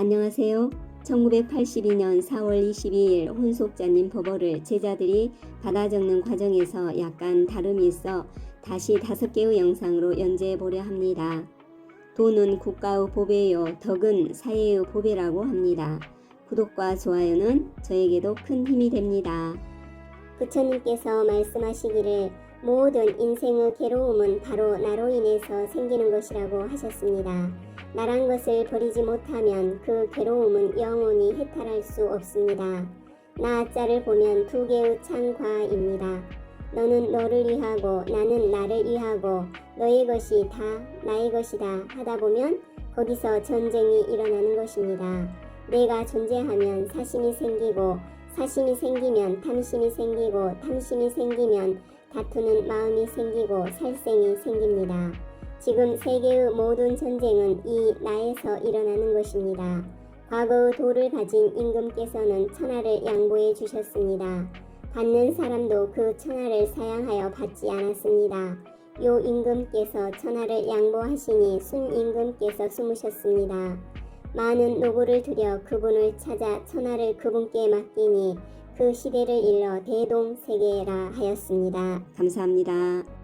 안녕하세요. 1982년 4월 22일 혼속자님 법어를 제자들이 받아 적는 과정에서 약간 다름이 있어 다시 다섯 개의 영상으로 연재해 보려 합니다. 돈은 국가의 보배요, 덕은 사회의 보배라고 합니다. 구독과 좋아요는 저에게도 큰 힘이 됩니다. 부처님께서 말씀하시기를 모든 인생의 괴로움은 바로 나로 인해서 생기는 것이라고 하셨습니다. 나란 것을 버리지 못하면 그 괴로움은 영원히 해탈할 수 없습니다. 나자를 보면 두 개의 창과입니다. 너는 너를 위하고 나는 나를 위하고 너의 것이 다 나의 것이다 하다 보면 거기서 전쟁이 일어나는 것입니다. 내가 존재하면 사심이 생기고 사심이 생기면 탐심이 생기고 탐심이 생기면 다투는 마음이 생기고 살생이 생깁니다. 지금 세계의 모든 전쟁은 이 나에서 일어나는 것입니다. 과거의 도를 가진 임금께서는 천하를 양보해 주셨습니다. 받는 사람도 그 천하를 사양하여 받지 않았습니다. 요 임금께서 천하를 양보하시니 순 임금께서 숨으셨습니다. 많은 노고를 들여 그분을 찾아 천하를 그분께 맡기니 그 시대를 일러 대동 세계라 하였습니다. 감사합니다.